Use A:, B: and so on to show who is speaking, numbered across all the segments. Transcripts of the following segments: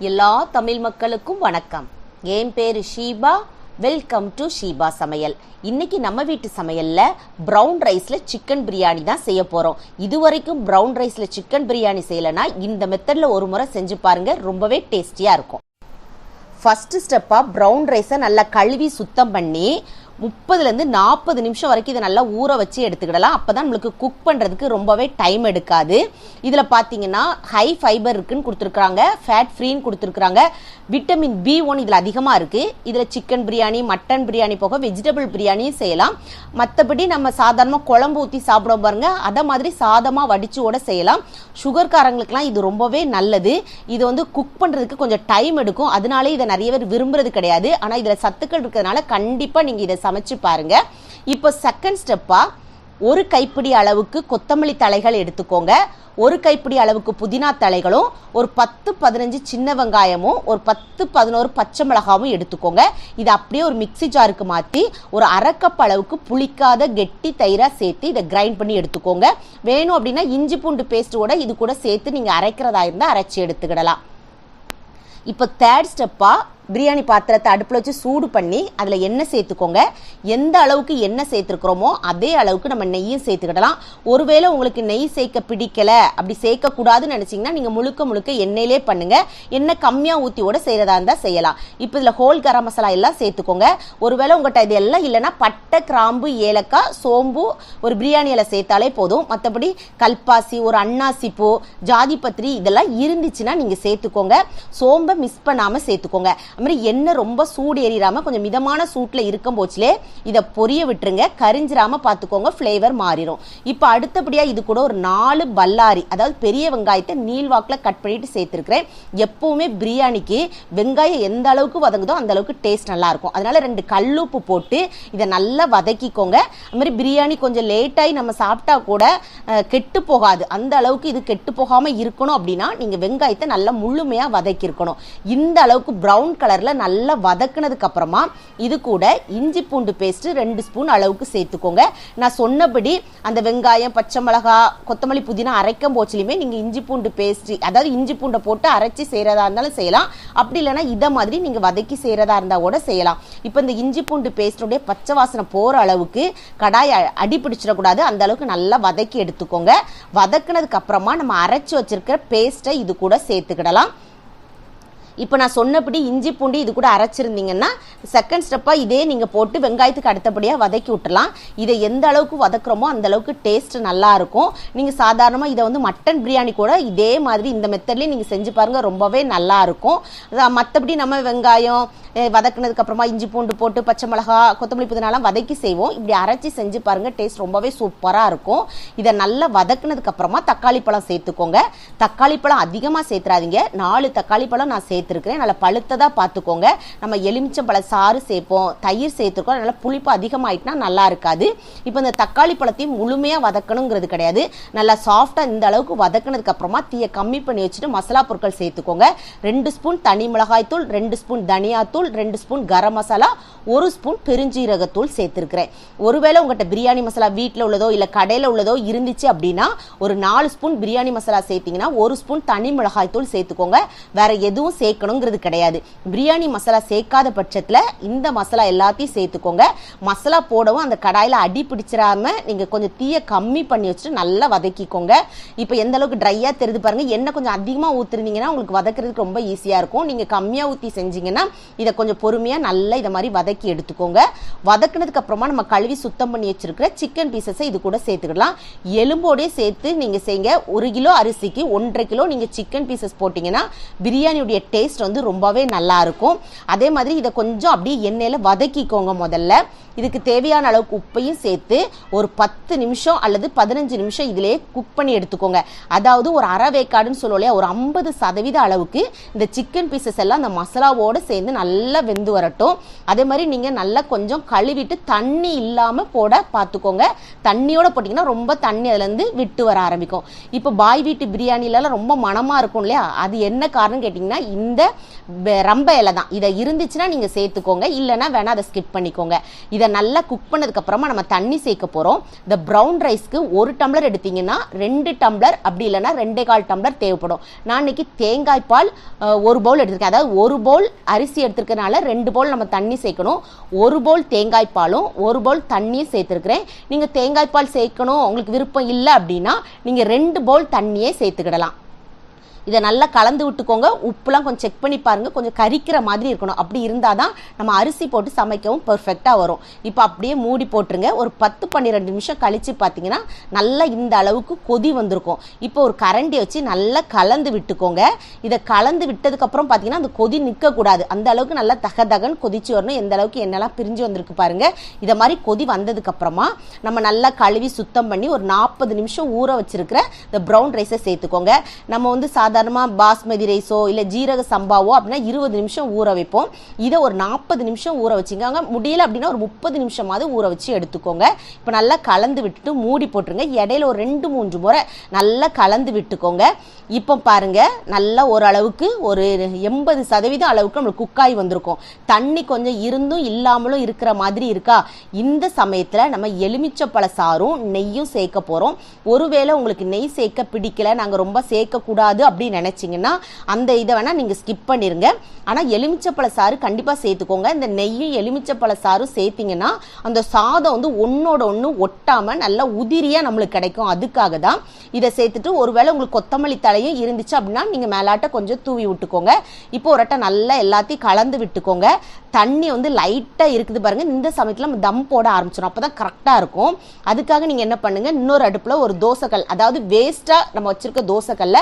A: எல்லா தமிழ் மக்களுக்கும் வணக்கம். என் பேரு ஷீபா. வெல்கம் டு ஷீபா சமையல். இன்னைக்கு நம்ம வீட்டு சமையல்ல ப்ரௌன் ரைஸ்ல சிக்கன் பிரியாணி தான் செய்ய போறோம். இது வரைக்கும் ப்ரௌன் ரைஸ்ல சிக்கன் பிரியாணி செய்யலைன்னா இந்த மெத்தட்ல ஒரு முறை செஞ்சு பாருங்க ரொம்பவே டேஸ்டியா இருக்கும். ஃபஸ்ட்டு ஸ்டெப்பாக ப்ரௌன் ரைஸை நல்லா கழுவி சுத்தம் பண்ணி முப்பதுலேருந்து நாற்பது நிமிஷம் வரைக்கும் இதை நல்லா ஊற வச்சு எடுத்துக்கிடலாம். அப்போ தான் நம்மளுக்கு குக் பண்ணுறதுக்கு ரொம்பவே டைம் எடுக்காது. இதில் பார்த்தீங்கன்னா ஹை ஃபைபர் இருக்குன்னு கொடுத்துருக்குறாங்க. ஃபேட் ஃப்ரீன்னு கொடுத்துருக்குறாங்க. விட்டமின் பி ஒன் இதில் அதிகமாக இருக்குது இதில் சிக்கன் பிரியாணி மட்டன் பிரியாணி போக வெஜிடபிள் பிரியாணியும் செய்யலாம். மற்றபடி நம்ம சாதாரணமாக குழம்பு ஊற்றி சாப்பிடும் பாருங்க. அதை மாதிரி சாதமாக வடிச்சு கூட செய்யலாம் சுகர்காரங்களுக்குலாம் இது ரொம்பவே நல்லது. இது வந்து குக் பண்ணுறதுக்கு கொஞ்சம் டைம் எடுக்கும். அதனாலே இதை நிறைய பேர் விரும்புறது கிடையாது. ஆனால் இதில் சத்துக்கள் இருக்கிறதுனால கண்டிப்பாக நீங்கள் இதை சமைச்சு பாருங்க. இப்போ செகண்ட் ஸ்டெப்பாக ஒரு கைப்பிடி அளவுக்கு கொத்தமல்லி தலைகள் எடுத்துக்கோங்க. ஒரு கைப்பிடி அளவுக்கு புதினா தலைகளும் ஒரு பத்து பதினஞ்சு சின்ன வெங்காயமும் ஒரு பத்து பதினோரு பச்சை மிளகாவும் எடுத்துக்கோங்க. இதை அப்படியே ஒரு மிக்ஸி ஜாருக்கு மாற்றி ஒரு அரைக்கப் அளவுக்கு புளிக்காத கெட்டி தயிராக சேர்த்து இதை கிரைண்ட் பண்ணி எடுத்துக்கோங்க. வேணும் அப்படின்னா இஞ்சி பூண்டு பேஸ்ட் கூட இது கூட சேர்த்து நீங்கள் அரைக்கிறதா இருந்தால் அரைச்சி எடுத்துக்கிடலாம். இப்போ தேர்ட் ஸ்டெப்பாக பிரியாணி பாத்திரத்தை அடுப்பில் வச்சு சூடு பண்ணி அதில் எண்ணெய் சேர்த்துக்கோங்க. எந்த அளவுக்கு எண்ணெய் சேர்த்துருக்குறோமோ அதே அளவுக்கு நம்ம நெய்யும் சேர்த்துக்கிடலாம். ஒருவேளை உங்களுக்கு நெய் சேர்க்க பிடிக்கல அப்படி சேர்க்கக்கூடாதுன்னு நினச்சிங்கன்னா நீங்கள் முழுக்க முழுக்க எண்ணெயிலே பண்ணுங்கள் எண்ணெய் கம்மியாக ஊற்றியோட செய்கிறதா இருந்தால் செய்யலாம். இப்போ இதில் ஹோல் கரம் மசாலா எல்லாம் சேர்த்துக்கோங்க. ஒருவேளை உங்கள்கிட்ட இது எல்லாம் இல்லைன்னா பட்டை கிராம்பு ஏலக்காய் சோம்பு ஒரு பிரியாணியில் சேர்த்தாலே போதும். மற்றபடி கல்பாசி ஒரு அன்னாசி பூ ஜாதி பத்திரி இதெல்லாம் இருந்துச்சுன்னா நீங்கள் சேர்த்துக்கோங்க. சோம்பை மிஸ் பண்ணாமல் சேர்த்துக்கோங்க. அது மாதிரி எண்ணெய் ரொம்ப சூடு ஏறிடாம கொஞ்சம் மிதமான சூட்டில் இருக்கும் போச்சுலே இதை பொரிய விட்டுருங்க. கரிஞ்சிராமல் பார்த்துக்கோங்க ஃப்ளேவர் மாறிடும் இப்போ அடுத்தபடியாக இது கூட ஒரு நாலு பல்லாரி அதாவது பெரிய வெங்காயத்தை நீள்வாக்கில் கட் பண்ணிட்டு சேர்த்துருக்கிறேன். எப்போவுமே பிரியாணிக்கு வெங்காயம் எந்த அளவுக்கு வதங்குதோ அந்த அளவுக்கு டேஸ்ட் நல்லாயிருக்கும் அதனால் அதனால ரெண்டு கல்லுப்பு போட்டு இதை நல்லா வதக்கிக்கோங்க. அது மாதிரி பிரியாணி கொஞ்சம் லேட்டாகி நம்ம சாப்பிட்டா கூட கெட்டு போகாது. அந்த அளவுக்கு இது கெட்டு போகாமல் இருக்கணும் அப்படின்னா நீங்கள் வெங்காயத்தை நல்லா முழுமையாக வதக்கியிருக்கணும். இந்த அளவுக்கு ப்ரௌன் கலரில் நல்லா வதக்குனதுக்கப்புறமா இது கூட இஞ்சி பூண்டு பேஸ்ட் ரெண்டு ஸ்பூன் அளவுக்கு சேர்த்துக்கோங்க. நான் சொன்னபடி அந்த வெங்காயம் பச்சை மிளகா கொத்தமல்லி புதினா அரைக்கும் போச்சுலையுமே நீங்கள் இஞ்சி பூண்டு பேஸ்ட் அதாவது இஞ்சி பூண்டை போட்டு அரைச்சி செய்கிறதா இருந்தாலும் செய்யலாம். அப்படி இல்லைன்னா இதை மாதிரி நீங்கள் வதக்கி செய்கிறதா இருந்தால் கூட செய்யலாம். இப்போ இந்த இஞ்சி பூண்டு பேஸ்டோடைய பச்சை வாசனை போகிற அளவுக்கு கடாய் அடி பிடிச்சிடக்கூடாது அந்த அளவுக்கு நல்லா வதக்கி எடுத்துக்கோங்க. வதக்குனதுக்கு அப்புறமா நம்ம அரைச்சி வச்சிருக்கிற பேஸ்ட்டை இது கூட சேர்த்துக்கிடலாம். இப்போ நான் சொன்னபடி இஞ்சி பூண்டு இது கூட அரைச்சிருந்தீங்கன்னா செகண்ட் ஸ்டெப்பாக இதே நீங்கள் போட்டு வெங்காயத்துக்கு அடுத்தபடியாக வதக்கி விட்டுறலாம். இதை எந்த அளவுக்கு வதக்குறோமோ அந்த அளவுக்கு டேஸ்ட் நல்லா இருக்கும். நீங்கள் சாதாரணமாக இதை வந்து மட்டன் பிரியாணி கூட இதே மாதிரி இந்த மெத்தட்லேயே நீங்கள் செஞ்சு பாருங்கள் ரொம்பவே நல்லா இருக்கும். மற்றபடி நம்ம வெங்காயம் வதக்குனதுக்கப்புறமா இஞ்சி பூண்டு போட்டு பச்சை மிளகா கொத்தமல்லி புதினாலாம் வதக்கி செய்வோம். இப்படி அரைச்சி செஞ்சு பாருங்கள் டேஸ்ட் ரொம்பவே சூப்பராக இருக்கும். இதை நல்லா வதக்குனதுக்கப்புறமா தக்காளி பழம் சேர்த்துக்கோங்க. தக்காளி பழம் அதிகமாக சேர்த்துறாதீங்க. நாலு தக்காளி பழம் நான் சேர்த்து சேர்த்துருக்கிறேன். நல்லா பழுத்ததாக பார்த்துக்கோங்க. நம்ம எலுமிச்சம்பழ சாறு சேர்ப்போம். தயிர் சேர்த்துருக்கோம். நல்லா புளிப்பு அதிகமாயிட்டுனா நல்லா இருக்காது. இப்போ இந்த தக்காளி பழத்தையும் முழுமையாக வதக்கணுங்கிறது கிடையாது. நல்லா சாஃப்டாக இந்த அளவுக்கு வதக்கினதுக்கப்புறமா தீயை கம்மி பண்ணி வச்சுட்டு மசாலா பொருட்கள் சேர்த்துக்கோங்க. ரெண்டு ஸ்பூன் தனி மிளகாய் தூள் ரெண்டு ஸ்பூன் தனியாத்தூள் ரெண்டு ஸ்பூன் கரம் மசாலா ஒரு ஸ்பூன் பெருஞ்சீரகத்தூள் சேர்த்துருக்கிறேன். ஒருவேளை உங்கள்கிட்ட பிரியாணி மசாலா வீட்டில் உள்ளதோ இல்லை கடையில் உள்ளதோ இருந்துச்சு அப்படின்னா ஒரு நாலு ஸ்பூன் பிரியாணி மசாலா சேர்த்திங்கன்னா ஒரு ஸ்பூன் தனி மிளகாய் தூள் சேர்த்துக்கோங்க. வேற எதுவும் சேர்க்கணுங்கிறது கிடையாது. பிரியாணி மசாலா சேர்க்காத பட்சத்தில் இந்த மசாலா எல்லாத்தையும் சேர்த்துக்கோங்க. மசாலா போடவும் அந்த கடாயில் அடி பிடிச்சிடாம நீங்கள் கொஞ்சம் தீயை கம்மி பண்ணி வச்சுட்டு நல்லா வதக்கிக்கோங்க. இப்போ எந்த அளவுக்கு ட்ரையாக தெரிது பாருங்க. எண்ணெய் கொஞ்சம் அதிகமாக ஊற்றுருந்தீங்கன்னா உங்களுக்கு வதக்குறதுக்கு ரொம்ப ஈஸியாக இருக்கும். நீங்கள் கம்மியாக ஊற்றி செஞ்சீங்கன்னா இதை கொஞ்சம் பொறுமையாக நல்லா இதை மாதிரி வதக்கி எடுத்துக்கோங்க. வதக்குனதுக்கு அப்புறமா நம்ம கழுவி சுத்தம் பண்ணி வச்சிருக்கிற சிக்கன் பீசஸை இது கூட சேர்த்துக்கலாம். எலும்போடே சேர்த்து நீங்கள் செய்யுங்க. ஒரு கிலோ அரிசிக்கு ஒன்றரை கிலோ நீங்கள் சிக்கன் பீசஸ் போட்டிங்கன்னா பிரியாணியுடைய டேஸ்ட் டேஸ்ட் வந்து ரொம்பவே நல்லா இருக்கும். அதே மாதிரி இதை கொஞ்சம் அப்படியே எண்ணெயில் வதக்கிக்கோங்க முதல்ல. இதுக்கு தேவையான அளவுக்கு உப்பையும் சேர்த்து ஒரு பத்து நிமிஷம் அல்லது பதினஞ்சு நிமிஷம் இதிலே குக் பண்ணி எடுத்துக்கோங்க. அதாவது ஒரு அரை வேக்காடுன்னு சொல்லுவோம் இல்லையா? ஒரு ஐம்பது சதவீத அளவுக்கு இந்த சிக்கன் பீசஸ் எல்லாம் அந்த மசாலாவோடு சேர்ந்து நல்லா வெந்து வரட்டும். அதே மாதிரி நீங்கள் நல்லா கொஞ்சம் கழுவிட்டு தண்ணி இல்லாமல் போட பார்த்துக்கோங்க தண்ணியோட போட்டிங்கன்னா ரொம்ப தண்ணி அதுலேருந்து விட்டு வர ஆரம்பிக்கும். இப்போ பாய் வீட்டு பிரியாணிலலாம் ரொம்ப மணமாக இருக்கும் இல்லையா? அது என்ன காரணம் கேட்டிங்கன்னா இந்த இந்த ரொம்ப ரம்ப இலை தான். இதை இருந்துச்சுன்னா நீங்கள் சேர்த்துக்கோங்க. இல்லைன்னா வேணால் அதை ஸ்கிப் பண்ணிக்கோங்க. இதை நல்லா குக் பண்ணதுக்கப்புறமா நம்ம தண்ணி சேர்க்க போகிறோம் இந்த ப்ரௌன் ரைஸ்க்கு ஒரு டம்ளர் எடுத்தீங்கன்னா ரெண்டு டம்ளர் அப்படி இல்லைன்னா ரெண்டே கால் டம்ளர் தேவைப்படும். நான் இன்னைக்கு தேங்காய் பால் ஒரு பவுல் எடுத்திருக்கேன். அதாவது ஒரு பவுல் அரிசி எடுத்திருக்கனால ரெண்டு பவுல் நம்ம தண்ணி சேர்க்கணும். ஒரு பவுல் தேங்காய் பாலும் ஒரு பவுல் தண்ணியும் சேர்த்துருக்குறேன். நீங்கள் தேங்காய் பால் சேர்க்கணும் உங்களுக்கு விருப்பம் இல்லை அப்படின்னா நீங்கள் ரெண்டு பவுல் தண்ணியே சேர்த்துக்கிடலாம். இதை நல்லா கலந்து விட்டுக்கோங்க. உப்புலாம் கொஞ்சம் செக் பண்ணி பாருங்க. கொஞ்சம் கரிக்கிற மாதிரி இருக்கணும். அப்படி இருந்தால் தான் நம்ம அரிசி போட்டு சமைக்கவும் பர்ஃபெக்டாக வரும். இப்போ அப்படியே மூடி போட்டுருங்க. ஒரு பத்து பன்னிரெண்டு நிமிஷம் கழித்து பார்த்தீங்கன்னா நல்லா இந்த அளவுக்கு கொதி வந்திருக்கும். இப்போ ஒரு கரண்டி வச்சு நல்லா கலந்து விட்டுக்கோங்க. இதை கலந்து விட்டதுக்கப்புறம் பார்த்தீங்கன்னா அந்த கொதி நிற்கக்கூடாது அந்த அளவுக்கு நல்லா தக தகன்னு கொதிச்சு வரணும். எந்த அளவுக்கு என்னெல்லாம் பிரிஞ்சு வந்திருக்கு பாருங்கள் இதை மாதிரி கொதி வந்ததுக்கப்புறமா நம்ம நல்லா கழுவி சுத்தம் பண்ணி ஒரு நாற்பது நிமிஷம் ஊற வச்சிருக்கிற இந்த ப்ரௌன் ரைஸை சேர்த்துக்கோங்க. நம்ம வந்து சாதாரணமாக பாஸ்மதி ரைஸோ இல்லை ஜீரக சம்பாவோ அப்படின்னா இருபது நிமிஷம் ஊற வைப்போம். இதை ஒரு நாற்பது நிமிஷம் ஊற வச்சுக்கோங்க. முடியல அப்படின்னா ஒரு முப்பது நிமிஷமாவது ஊற வச்சு எடுத்துக்கோங்க. இப்போ நல்லா கலந்து விட்டுட்டு மூடி போட்டுருங்க. இடையில ஒரு ரெண்டு மூன்று முறை நல்லா கலந்து விட்டுக்கோங்க. இப்போ பாருங்க நல்லா ஓரளவுக்கு ஒரு எண்பது சதவீதம் அளவுக்கு நம்மளுக்கு குக்காய் வந்திருக்கும். தண்ணி கொஞ்சம் இருந்தும் இல்லாமலும் இருக்கிற மாதிரி இருக்கா? இந்த சமயத்தில் நம்ம எலுமிச்சப்பழ சாரும் நெய்யும் சேர்க்க போகிறோம் ஒருவேளை உங்களுக்கு நெய் சேர்க்க பிடிக்கல நாங்கள் ரொம்ப சேர்க்கக்கூடாது அப்படின்னு நினச்சிங்கன்னா அந்த இதை வேணால் நீங்கள் ஸ்கிப் பண்ணிடுங்க ஆனால் எலுமிச்சப்பழ சாறு கண்டிப்பாக சேர்த்துக்கோங்க. இந்த நெய்யும் எலுமிச்சப்பழ சாரும் சேர்த்திங்கன்னா அந்த சாதம் வந்து ஒன்றோட ஒன்று ஒட்டாமல் நல்லா உதிரியாக நம்மளுக்கு கிடைக்கும். அதுக்காக தான் இதை சேர்த்துட்டு ஒருவேளை உங்களுக்கு கொத்தமல்லி தலையும் இருந்துச்சு அப்படின்னா நீங்கள் மேலாட்ட கொஞ்சம் தூவி விட்டுக்கோங்க. இப்போ ஒரு அட்டை நல்லா எல்லாத்தையும் கலந்து விட்டுக்கோங்க. தண்ணி வந்து லைட்டாக இருக்குது பாருங்கள் இந்த சமயத்தில் நம்ம தம் போட ஆரம்பிச்சிடும் அப்போ தான் கரெக்டாக இருக்கும். அதுக்காக நீங்கள் என்ன பண்ணுங்கள் இன்னொரு அடுப்பில் ஒரு தோசைக்கல் அதாவது வேஸ்ட்டாக நம்ம வச்சுருக்க தோசைக்கல்ல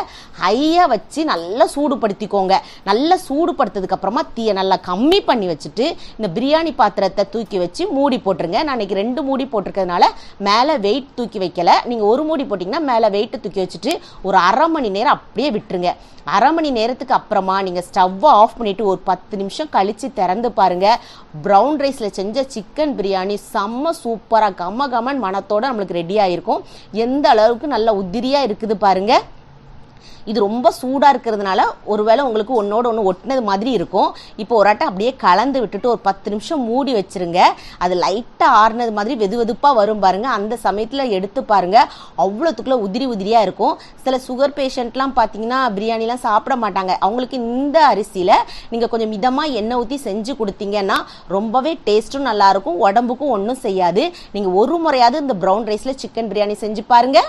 A: தீயை வச்சு நல்லா சூடுபடுத்திக்கோங்க. நல்லா சூடுபடுத்ததுக்கு அப்புறமா தீயை நல்லா கம்மி பண்ணி வச்சுட்டு இந்த பிரியாணி பாத்திரத்தை தூக்கி வச்சு மூடி போட்டுருங்க. நான் இன்றைக்கி ரெண்டு மூடி போட்டிருக்கிறதுனால மேலே வெயிட் தூக்கி வைக்கல. நீங்கள் ஒரு மூடி போட்டிங்கன்னா மேலே வெயிட்டை தூக்கி வச்சுட்டு ஒரு அரை மணி நேரம் அப்படியே விட்டுருங்க. அரை மணி நேரத்துக்கு அப்புறமா நீங்கள் ஸ்டவ்வை ஆஃப் பண்ணிவிட்டு ஒரு பத்து நிமிஷம் கழித்து திறந்து பாருங்கள் ப்ரௌன் ரைஸில் செஞ்ச சிக்கன் பிரியாணி செம்ம சூப்பராக கம கமன் மணத்தோட நம்மளுக்கு ரெடி ஆகிருக்கும் எந்த அளவுக்கு நல்ல உதிரியாக இருக்குது பாருங்கள் இது ரொம்ப சூடாக இருக்கிறதுனால ஒருவேளை உங்களுக்கு ஒன்றோட ஒன்று ஒட்டினது மாதிரி இருக்கும். இப்போ ஒரு ஆட்டம் அப்படியே கலந்து விட்டுட்டு ஒரு பத்து நிமிஷம் மூடி வச்சிருங்க. அது லைட்டாக ஆறுனது மாதிரி வெது வெதுப்பாக வரும் பாருங்கள் அந்த சமயத்தில் எடுத்து பாருங்கள் அவ்வளோத்துக்குள்ளே உதிரி உதிரியாக இருக்கும். சில சுகர் பேஷண்ட்லாம் பார்த்தீங்கன்னா பிரியாணிலாம் சாப்பிட மாட்டாங்க. அவங்களுக்கு இந்த அரிசியில் நீங்கள் கொஞ்சம் மிதமாக எண்ணெய் ஊற்றி செஞ்சு கொடுத்தீங்கன்னா ரொம்பவே டேஸ்ட்டும் நல்லாயிருக்கும் உடம்புக்கும் ஒன்றும் செய்யாது. நீங்கள் ஒரு முறையாவது இந்த ப்ரௌன் ரைஸில் சிக்கன் பிரியாணி செஞ்சு பாருங்கள்